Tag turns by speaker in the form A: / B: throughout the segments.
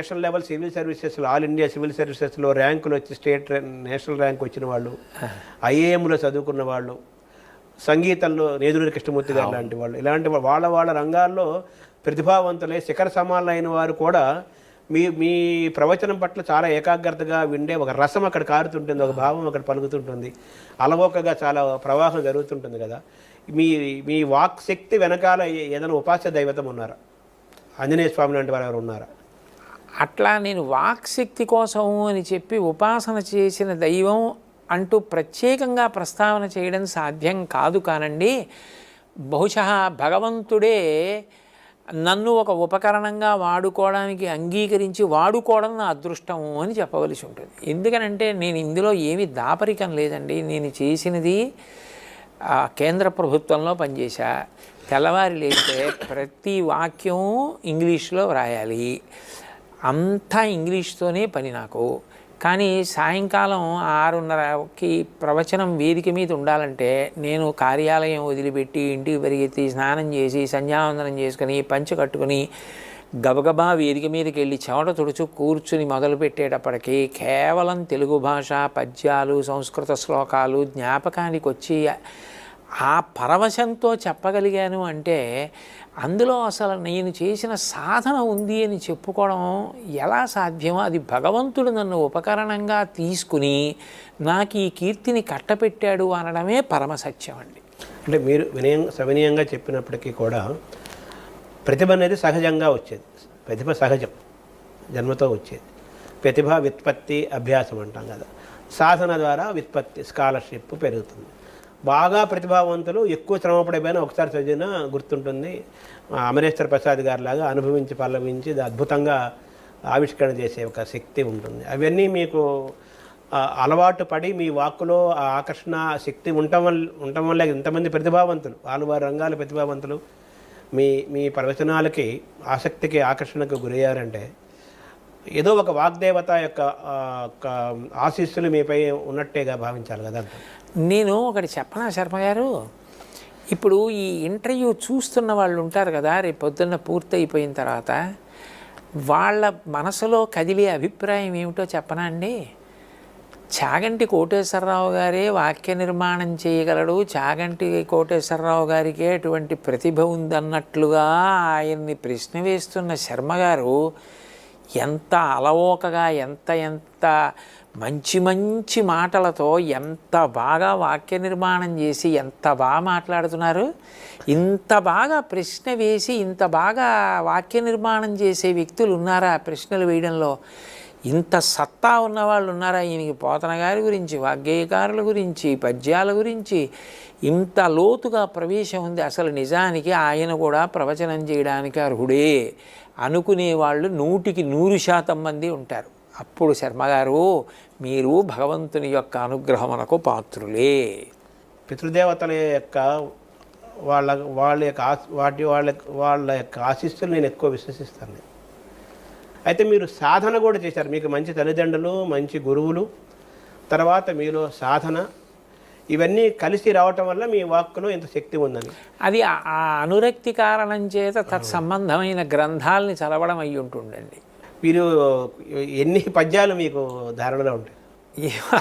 A: National level civil సర్వీసెస్లో all India civil సర్వీసెస్లో ర్యాంకులు వచ్చి స్టేట్ నేషనల్ ర్యాంక్ వచ్చిన వాళ్ళు ఐఏఎంలో చదువుకున్న వాళ్ళు సంగీతంలో నేదురు కృష్ణమూర్తి గారు లాంటి వాళ్ళు ఇలాంటి వాళ్ళ వాళ్ళ రంగాల్లో ప్రతిభావంతులై శిఖర సమానులైన వారు కూడా మీ మీ ప్రవచనం పట్ల చాలా ఏకాగ్రతగా విండే ఒక రసం అక్కడ కారుతుంటుంది ఒక భావం అక్కడ పలుకుతుంటుంది. అలవోకగా చాలా ప్రవాహం జరుగుతుంటుంది కదా. మీ మీ వాక్ శక్తి వెనకాల ఏదైనా ఉపాస్య దైవతం ఉన్నారా? ఆంజనేయ స్వామి లాంటి వారు ఎవరు ఉన్నారా?
B: అట్లా నేను వాక్శక్తి కోసం అని చెప్పి ఉపాసన చేసిన దైవం అంటూ ప్రత్యేకంగా ప్రస్తావన చేయడం సాధ్యం కాదు కానండి. బహుశా భగవంతుడే నన్ను ఒక ఉపకరణంగా వాడుకోవడానికి అంగీకరించి వాడుకోవడం నా అదృష్టం అని చెప్పవలసి ఉంటుంది. ఎందుకనంటే నేను ఇందులో ఏమీ దాపరికం లేదండి. నేను చేసినది కేంద్ర ప్రభుత్వంలో పనిచేశా. తెల్లవారి లేస్తే ప్రతి వాక్యం ఇంగ్లీష్లో వ్రాయాలి. అంతా ఇంగ్లీష్తోనే పని నాకు. కానీ సాయంకాలం ఆరున్నరకి ప్రవచనం వేదిక మీద ఉండాలంటే నేను కార్యాలయం వదిలిపెట్టి ఇంటికి పరిగెత్తి స్నానం చేసి సంధ్యావందనం చేసుకుని పంచ కట్టుకుని గబగబా వేదిక మీదకి వెళ్ళి చెమట తుడుచు కూర్చుని మొదలుపెట్టేటప్పటికీ కేవలం తెలుగు భాష పద్యాలు సంస్కృత శ్లోకాలు జ్ఞాపకానికి వచ్చి ఆ పరవశంతో చెప్పగలిగాను అంటే అందులో అసలు నేను చేసిన సాధన ఉంది అని చెప్పుకోవడం ఎలా సాధ్యమో అది భగవంతుడు నన్ను ఉపకరణంగా తీసుకుని నాకు ఈ కీర్తిని కట్టపెట్టాడు అనడమే పరమసత్యం అండి.
A: అంటే మీరు వినయం సవినయంగా చెప్పినప్పటికీ కూడా ప్రతిభ అనేది సహజంగా వచ్చేది. ప్రతిభ సహజం. జన్మతో వచ్చేది. ప్రతిభ విత్పత్తి అభ్యాసం అంటాం కదా. సాధన ద్వారా విత్పత్తి స్కాలర్షిప్ పెరుగుతుంది. బాగా ప్రతిభావంతులు ఎక్కువ శ్రమపడే పైన ఒకసారి చదివినా గుర్తుంటుంది. అమరేశ్వర ప్రసాద్ గారి లాగా అనుభవించి పల్లవించి అద్భుతంగా ఆవిష్కరణ చేసే ఒక శక్తి ఉంటుంది. అవన్నీ మీకు అలవాటు పడి మీ వాక్కులో ఆ ఆకర్షణ శక్తి ఉండటం వల్ల ఉండటం వల్ల ఇంతమంది ప్రతిభావంతులు. వాళ్ళు వారి రంగాల ప్రతిభావంతులు మీ మీ ప్రవచనాలకి ఆసక్తికి ఆకర్షణకు గురయ్యారంటే ఏదో ఒక వాగ్దేవత యొక్క ఒక ఆశీస్సులు మీపై ఉన్నట్టేగా భావించాలి కదా
B: నేను ఒకటి చెప్పనా శర్మ గారు? ఇప్పుడు ఈ ఇంటర్వ్యూ చూస్తున్న వాళ్ళు ఉంటారు కదా రేపు పొద్దున్న పూర్తయిపోయిన తర్వాత వాళ్ళ మనసులో కదిలే అభిప్రాయం ఏమిటో చెప్పనా అండి? చాగంటి కోటేశ్వరరావు గారే వాక్య నిర్మాణం చేయగలడు. చాగంటి కోటేశ్వరరావు గారికే అటువంటి ప్రతిభ ఉందన్నట్లుగా ఆయన్ని ప్రశ్న వేస్తున్న శర్మ గారు ఎంత అలవోకగా ఎంత ఎంత మంచి మంచి మాటలతో ఎంత బాగా వాక్య నిర్మాణం చేసి ఎంత బాగా మాట్లాడుతున్నారు. ఇంత బాగా ప్రశ్న వేసి ఇంత బాగా వాక్య నిర్మాణం చేసే వ్యక్తులు ఉన్నారా ప్రశ్నలు వేయడంలో? ఇంత సత్తా ఉన్నవాళ్ళు ఉన్నారా ఈయనకి? పోతన గారి గురించి వాగ్గేయకారుల గురించి పద్యాల గురించి ఇంత లోతుగా ప్రవేశం ఉంది. అసలు నిజానికి ఆయన కూడా ప్రవచనం చేయడానికి అర్హుడే. అనుకునే వాళ్ళు నూటికి నూరు శాతం మంది ఉంటారు. అప్పుడు శర్మగారు మీరు భగవంతుని యొక్క అనుగ్రహమునకు పాత్రులే.
A: పితృదేవతల యొక్క వాళ్ళ వాళ్ళ యొక్క ఆశ వాటి వాళ్ళ వాళ్ళ యొక్క ఆశీస్సులు నేను ఎక్కువ విశ్వసిస్తాను. అయితే మీరు సాధన కూడా చేశారు. మీకు మంచి తల్లిదండ్రులు మంచి గురువులు తర్వాత మీలో సాధన ఇవన్నీ కలిసి రావటం వల్ల మీ వాక్కులో ఇంత శక్తి ఉందని.
B: అది ఆ- అనురక్తి కారణం చేత తత్సంబంధమైన గ్రంథాలని చదవడం అయి ఉంటుండండి
A: మీరు ఎన్ని పద్యాలు మీకు ధారణలో ఉంటాయి?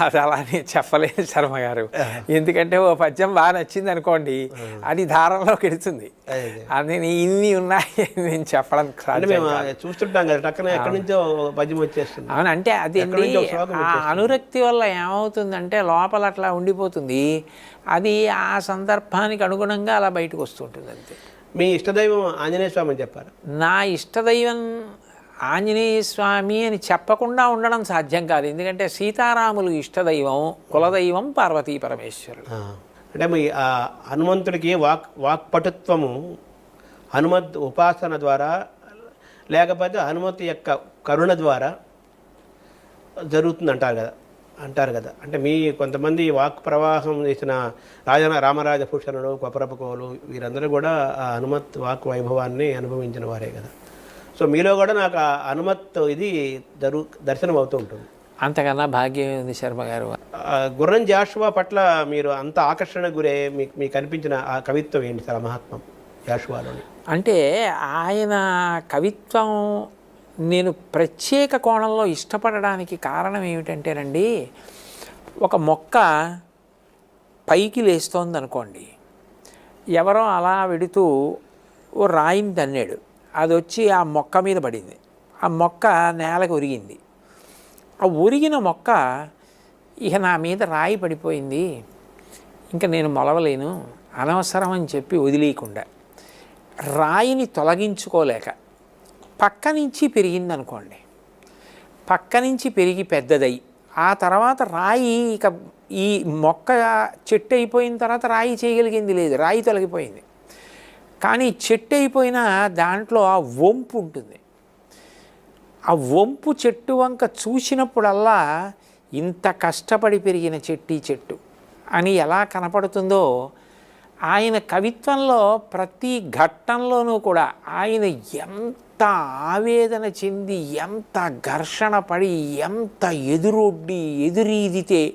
B: అది అలానే చెప్పలేను శర్మ గారు. ఎందుకంటే ఓ పద్యం బాగా నచ్చింది అనుకోండి అది ధారంలోకి వెళుతుంది.
A: అదే.
B: నేను ఇన్ని ఉన్నాయి నేను చెప్పడం.
A: చూస్తుంటాం కదా ఎక్కడి నుంచో పద్యం వచ్చేస్తుంది.
B: అవును అంటే అది అనురక్తి వల్ల ఏమవుతుందంటే లోపల అట్లా ఉండిపోతుంది. అది ఆ సందర్భానికి అనుగుణంగా అలా బయటకు వస్తుంటుంది అంతే.
A: మీ ఇష్టదైవం ఆంజనేయ స్వామి అని చెప్పారు?
B: నా ఇష్టదైవం ఆంజనేయ స్వామి అని చెప్పకుండా ఉండడం సాధ్యం కాదు. ఎందుకంటే సీతారాములు ఇష్టదైవం కులదైవం పార్వతీ పరమేశ్వరుడు.
A: అంటే మీ హనుమంతుడికి వాక్ వాక్పటుత్వము హనుమత్ ఉపాసన ద్వారా లేకపోతే హనుమతి యొక్క కరుణ ద్వారా జరుగుతుంది అంటారు కదా అంటారు కదా. అంటే మీ కొంతమంది వాక్ ప్రవాహం చేసిన రాజన రామరాజ భూషణుడు కొపరపకోలు వీరందరూ కూడా ఆ హనుమత్ వాక్ వైభవాన్ని అనుభవించిన వారే కదా. సో మీలో కూడా నాకు ఆ హనుమత్ ఇది జరుగు దర్శనం అవుతూ ఉంటుంది.
B: అంతకన్నా భాగ్యం ఉంది శర్మ గారు?
A: గుర్రం జాషువా పట్ల మీరు అంత ఆకర్షణ గురే మీకు మీకు అనిపించిన ఆ కవిత్వం ఏంటి సార్ మహాత్మం జాషువాలోని?
B: అంటే ఆయన కవిత్వం నేను ప్రత్యేక కోణంలో ఇష్టపడడానికి కారణం ఏమిటంటేనండి ఒక మొక్క పైకి లేస్తోంది అనుకోండి ఎవరో అలా వెడుతూ ఓ రాయిని తన్నాడు. అది వచ్చి ఆ మొక్క మీద పడింది. ఆ మొక్క నేలకు ఒరిగింది ఆ ఉరిగిన మొక్క ఇక నా మీద రాయి పడిపోయింది. ఇంకా నేను మొలవలేను. అనవసరం అని చెప్పి వదిలేయకుండా రాయిని తొలగించుకోలేక పక్క నుంచి పెరిగింది అనుకోండి పక్క నుంచి పెరిగి పెద్దదై ఆ తర్వాత రాయి ఇక ఈ మొక్క చెట్టు అయిపోయిన తర్వాత రాయి చేయగలిగింది లేదు. రాయి తొలగిపోయింది. కానీ చెట్టు అయిపోయినా దాంట్లో ఆ వంపు ఉంటుంది. ఆ వంపు చెట్టు వంక చూసినప్పుడల్లా ఇంత కష్టపడి పెరిగిన చెట్టి చెట్టు అని ఎలా కనపడుతుందో ఆయన కవిత్వంలో ప్రతి ఘట్టంలోనూ కూడా ఆయన ఎంత ఆవేదన చెంది ఎంత ఘర్షణ పడి ఎంత ఎదురొడ్డి ఎదురీదితే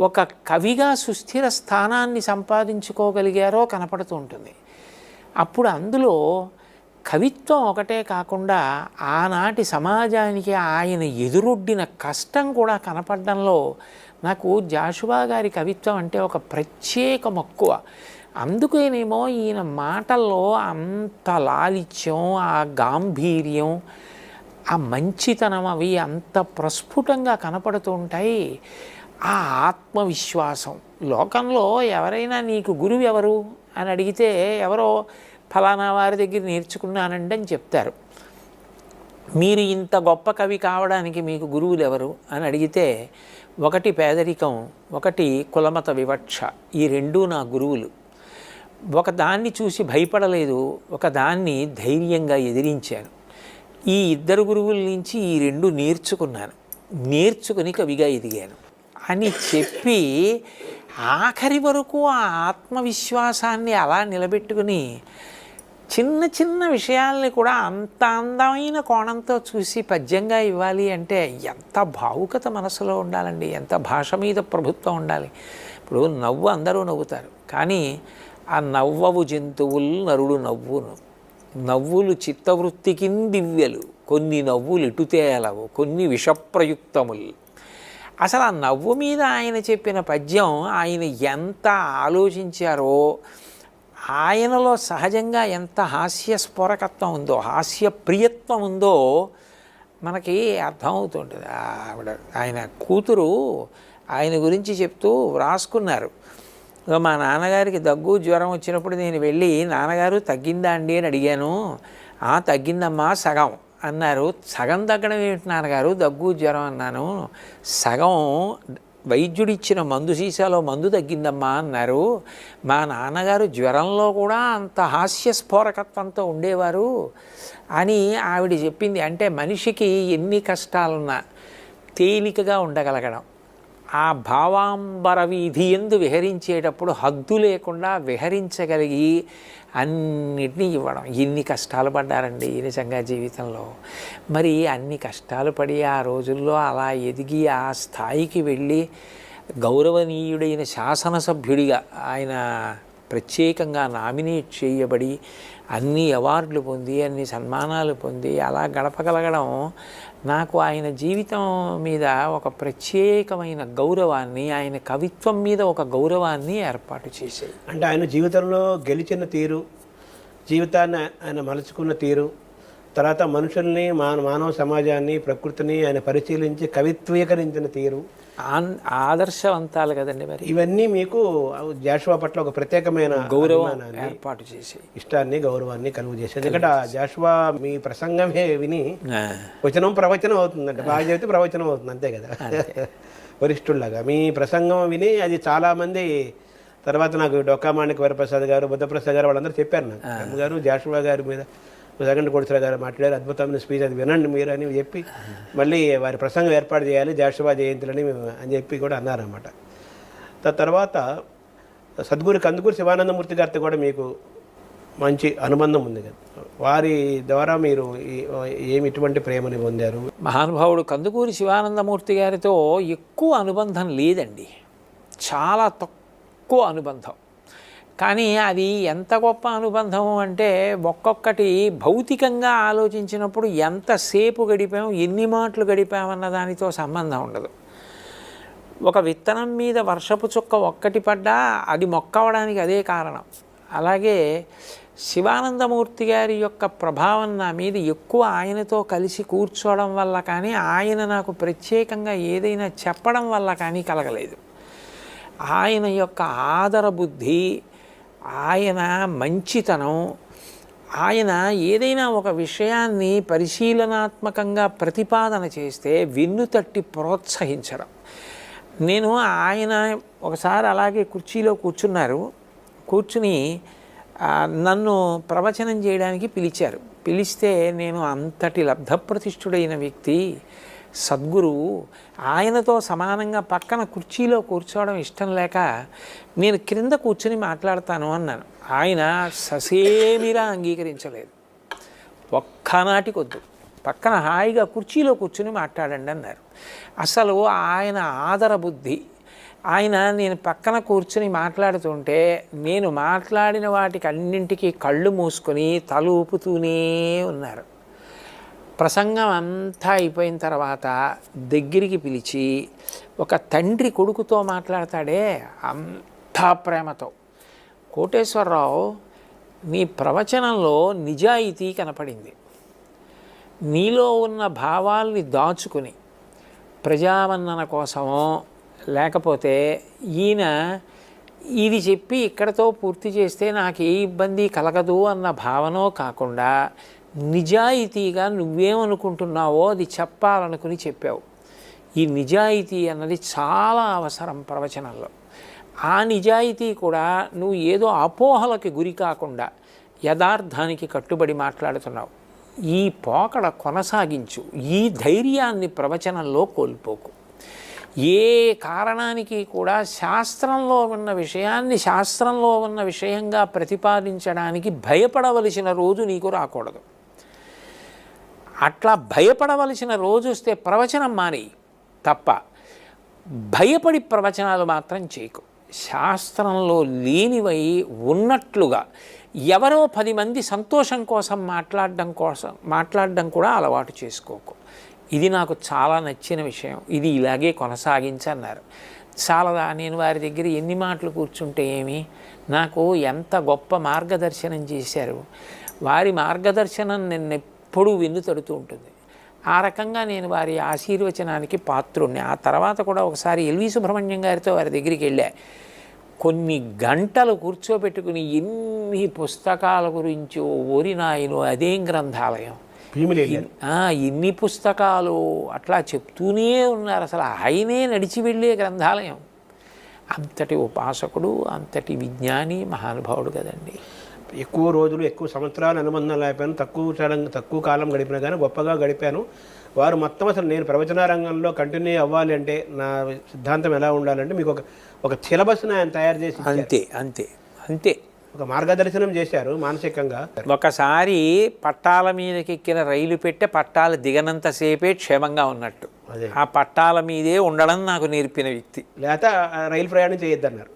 B: ఒక కవిగా సుస్థిర స్థానాన్ని సంపాదించుకోగలిగారో కనపడుతూ ఉంటుంది. అప్పుడు అందులో కవిత్వం ఒకటే కాకుండా ఆనాటి సమాజానికి ఆయన ఎదురొడ్డిన కష్టం కూడా కనపడడంలో నాకు జాషువా గారి కవిత్వం అంటే ఒక ప్రత్యేక మక్కువ అందుకేనేమో ఈయన మాటల్లో అంత లాలిత్యం ఆ గాంభీర్యం ఆ మంచితనం అవి అంత ప్రస్ఫుటంగా కనపడుతూ ఉంటాయి. ఆ ఆత్మవిశ్వాసం. లోకంలో ఎవరైనా నీకు గురువు ఎవరు అని అడిగితే ఎవరో ఫలానా వారి దగ్గర నేర్చుకున్నానండి అని చెప్తారు. మీరు ఇంత గొప్ప కవి కావడానికి మీకు గురువులు ఎవరు అని అడిగితే ఒకటి పేదరికం ఒకటి కులమత వివక్ష ఈ రెండూ నా గురువులు. ఒక దాన్ని చూసి భయపడలేదు ఒక దాన్ని ధైర్యంగా ఎదిరించాను. ఈ ఇద్దరు గురువుల నుంచి ఈ రెండు నేర్చుకున్నాను. నేర్చుకుని కవిగా ఎదిగాను. అని చెప్పి ఆఖరి వరకు ఆ ఆత్మవిశ్వాసాన్ని అలా నిలబెట్టుకుని చిన్న చిన్న విషయాల్ని కూడా అంత అందమైన కోణంతో చూసి పద్యంగా ఇవ్వాలి అంటే ఎంత భావుకత మనసులో ఉండాలండి? ఎంత భాష మీద ప్రభుత్వం ఉండాలి? ఇప్పుడు నవ్వు అందరూ నవ్వుతారు. కానీ ఆ నవ్వవు జంతువులు నరుడు నవ్వును. నవ్వులు చిత్తవృత్తికి దివ్యలు. కొన్ని నవ్వులు ఇటుతేలవు కొన్ని విషప్రయుక్తములు. అసలు ఆ నవ్వు మీద ఆయన చెప్పిన పద్యం ఆయన ఎంత ఆలోచించారో ఆయనలో సహజంగా ఎంత హాస్య స్ఫోరకత్వం ఉందో హాస్య ప్రియత్వం ఉందో మనకి అర్థమవుతుంటుంది. ఆవిడ ఆయన కూతురు ఆయన గురించి చెప్తూ వ్రాసుకున్నారు. మా నాన్నగారికి దగ్గు జ్వరం వచ్చినప్పుడు నేను వెళ్ళి నాన్నగారు తగ్గిందా అండి? అని అడిగాను. "ఆ, తగ్గిందమ్మా సగం అన్నారు. సగం తగ్గడం ఏమిటి నాన్నగారు? దగ్గు జ్వరం అన్నాను. సగం వైద్యుడు ఇచ్చిన మందు సీసాలో మందు తగ్గిందమ్మా అన్నారు. మా నాన్నగారు జ్వరంలో కూడా అంత హాస్యస్ఫోరకత్వంతో ఉండేవారు అని ఆవిడ చెప్పింది. అంటే మనిషికి ఎన్ని కష్టాలన్నా తేలికగా ఉండగలగడం. ఆ భావాంబర వీధి ఎందు విహరించేటప్పుడు హద్దు లేకుండా విహరించగలిగి అన్నిటినీ ఇవ్వడం. ఎన్ని కష్టాలు పడ్డారండి నిజంగా జీవితంలో. మరి అన్ని కష్టాలు పడి ఆ రోజుల్లో అలా ఎదిగి ఆ స్థాయికి వెళ్ళి గౌరవనీయుడైన శాసనసభ్యుడిగా ఆయన ప్రత్యేకంగా నామినేట్ చేయబడి అన్ని అవార్డులు పొంది అన్ని సన్మానాలు పొంది అలా గడపగలగడం నాకు ఆయన జీవితం మీద ఒక ప్రత్యేకమైన గౌరవాన్ని ఆయన కవిత్వం మీద ఒక గౌరవాన్ని ఏర్పాటు చేశాయి.
A: అంటే ఆయన జీవితంలో గెలిచిన తీరు జీవితాన్ని ఆయన మలుచుకున్న తీరు తర్వాత మనుషుల్ని మాన మానవ సమాజాన్ని ప్రకృతిని ఆయన పరిశీలించి కవిత్వీకరించిన తీరు.
B: ఆదర్శవంతాలు కదండి మరి.
A: ఇవన్నీ మీకు జాషువా పట్ల ఒక ప్రత్యేకమైన
B: గౌరవం
A: అభిమానాన్ని,
B: ఏర్పాటు చేసేది
A: ఇష్టాన్ని గౌరవాన్ని కలుగు చేసేది. ఎందుకంటే జాషువా మీ ప్రసంగమే విని వచనం ప్రవచనం అవుతుందంట. బాగా చెబితే ప్రవచనం అవుతుంది అంతే కదా. వరిష్ఠుల్లాగా. మీ ప్రసంగం విని అది చాలామంది తర్వాత నాకు డొక్కామాణిక వరప్రసాద్ గారు బుద్ధప్రసాద్ గారు వాళ్ళందరూ చెప్పారు నాకు. గారు జాషువా గారి మీద ఉదగండి కొడుతుల గారు మాట్లాడారు అద్భుతమైన స్పీచ్ అది వినండి మీరు అని చెప్పి మళ్ళీ వారి ప్రసంగం ఏర్పాటు చేయాలి జాషుబా జయంతులని అని చెప్పి కూడా అన్నారన్నమాట. తర్వాత సద్గురు కందుకూరి శివానందమూర్తి గారితో కూడా మీకు మంచి అనుబంధం ఉంది కదా. వారి ద్వారా మీరు ఏమి ఇటువంటి ప్రేమని పొందారు?
B: మహానుభావుడు కందుకూరి శివానందమూర్తి గారితో ఎక్కువ అనుబంధం లేదండి. చాలా తక్కువ అనుబంధం. కానీ అది ఎంత గొప్ప అనుబంధం అంటే ఒక్కొక్కటి భౌతికంగా ఆలోచించినప్పుడు ఎంతసేపు గడిపాం ఎన్ని మాటలు గడిపామన్న దానితో సంబంధం ఉండదు. ఒక విత్తనం మీద వర్షపు చుక్క ఒక్కటి పడ్డా అది మొక్కవడానికి అదే కారణం. అలాగే శివానందమూర్తి గారి యొక్క ప్రభావం నా మీద ఎక్కువ ఆయనతో కలిసి కూర్చోవడం వల్ల కానీ ఆయన నాకు ప్రత్యేకంగా ఏదైనా చెప్పడం వల్ల కానీ కలగలేదు. ఆయన యొక్క ఆదర బుద్ధి ఆయన మంచితనం ఆయన ఏదైనా ఒక విషయాన్ని పరిశీలనాత్మకంగా ప్రతిపాదన చేస్తే వెన్ను తట్టి ప్రోత్సహించడం. నేను ఆయన ఒకసారి అలాగే కుర్చీలో కూర్చున్నారు. కూర్చుని నన్ను ప్రవచనం చేయడానికి పిలిచారు. పిలిస్తే నేను అంతటి లబ్ధప్రతిష్ఠుడైన వ్యక్తి సద్గురువు ఆయనతో సమానంగా పక్కన కుర్చీలో కూర్చోవడం ఇష్టం లేక నేను క్రింద కూర్చుని మాట్లాడతాను అన్నాను. ఆయన ససేమిరా అంగీకరించలేదు. ఒక్కనాటికొద్దు. పక్కన హాయిగా కుర్చీలో కూర్చుని మాట్లాడండి అన్నారు. అసలు ఆయన ఆదర బుద్ధి. ఆయన నేను పక్కన కూర్చుని మాట్లాడుతుంటే నేను మాట్లాడిన వాటికి అన్నింటికీ కళ్ళు మూసుకొని తల ఊపుతూనే ఉన్నారు. ప్రసంగం అంతా అయిపోయిన తర్వాత దగ్గరికి పిలిచి ఒక తండ్రి కొడుకుతో మాట్లాడతాడే అంతా ప్రేమతో. కోటేశ్వరరావు నీ ప్రవచనంలో నిజాయితీ కనపడింది. నీలో ఉన్న భావాల్ని దాచుకుని ప్రజామన్నన కోసమో లేకపోతే ఈయన ఇది చెప్పి ఇక్కడతో పూర్తి చేస్తే నాకు ఏ ఇబ్బంది కలగదు అన్న భావనో కాకుండా నిజాయితీగా నువ్వేమనుకుంటున్నావో అది చెప్పాలనుకుని చెప్పావు. ఈ నిజాయితీ అన్నది చాలా అవసరం ప్రవచనంలో. ఆ నిజాయితీ కూడా నువ్వు ఏదో అపోహలకి గురి కాకుండా యథార్థానికి కట్టుబడి మాట్లాడుతున్నావు. ఈ పోకడ కొనసాగించు. ఈ ధైర్యాన్ని ప్రవచనంలో కోల్పోకు. ఏ కారణానికి కూడా శాస్త్రంలో ఉన్న విషయాన్ని శాస్త్రంలో ఉన్న విషయంగా ప్రతిపాదించడానికి భయపడవలసిన రోజు నీకు రాకూడదు. అట్లా భయపడవలసిన రోజు వస్తే ప్రవచనం మాని తప్ప భయపడి ప్రవచనాలు మాత్రం చేయకు. శాస్త్రంలో లేనివై ఉన్నట్లుగా ఎవరో పది మంది సంతోషం కోసం మాట్లాడడం కోసం మాట్లాడడం కూడా అలవాటు చేసుకోకు. ఇది నాకు చాలా నచ్చిన విషయం. ఇది ఇలాగే కొనసాగించన్నారు. చాలదా? నేను వారి దగ్గర ఎన్ని మాటలు కూర్చుంటే ఏమి? నాకు ఎంత గొప్ప మార్గదర్శనం చేశారు. వారి మార్గదర్శనం నిన్న ఎప్పుడూ వెన్ను తడుతూ ఉంటుంది. ఆ రకంగా నేను వారి ఆశీర్వచనానికి పాత్రుణ్ణి. ఆ తర్వాత కూడా ఒకసారి ఎల్వి సుబ్రహ్మణ్యం గారితో వారి దగ్గరికి వెళ్ళా. కొన్ని గంటలు కూర్చోబెట్టుకుని ఎన్ని పుస్తకాల గురించో ఓరి నాయను అదేం గ్రంథాలయం? ఇన్ని పుస్తకాలు అట్లా చెప్తూనే ఉన్నారు. అసలు ఆయనే నడిచి వెళ్ళే గ్రంథాలయం. అంతటి ఉపాసకుడు అంతటి విజ్ఞాని మహానుభావుడు కదండి.
A: ఎక్కువ రోజులు ఎక్కువ సంవత్సరాలు అనుబంధం లేకపోయాను. తక్కువ కాలం తక్కువ కాలం గడిపినా కానీ గొప్పగా గడిపాను. వారు మొత్తం అసలు నేను ప్రవచన రంగంలో కంటిన్యూ అవ్వాలి అంటే నా సిద్ధాంతం ఎలా ఉండాలంటే మీకు ఒక ఒక సిలబస్ని ఆయన తయారు చేసి.
B: అంతే అంతే అంతే.
A: ఒక మార్గదర్శనం చేశారు మానసికంగా.
B: ఒకసారి పట్టాల మీదకి ఎక్కిన రైలు పెట్టే పట్టాలు దిగనంతసేపే క్షేమంగా ఉన్నట్టు.
A: అదే.
B: ఆ పట్టాల మీదే ఉండడం నాకు నేర్పిన వ్యక్తి.
A: లేకపోతే రైలు ప్రయాణం చేయొద్దన్నారు.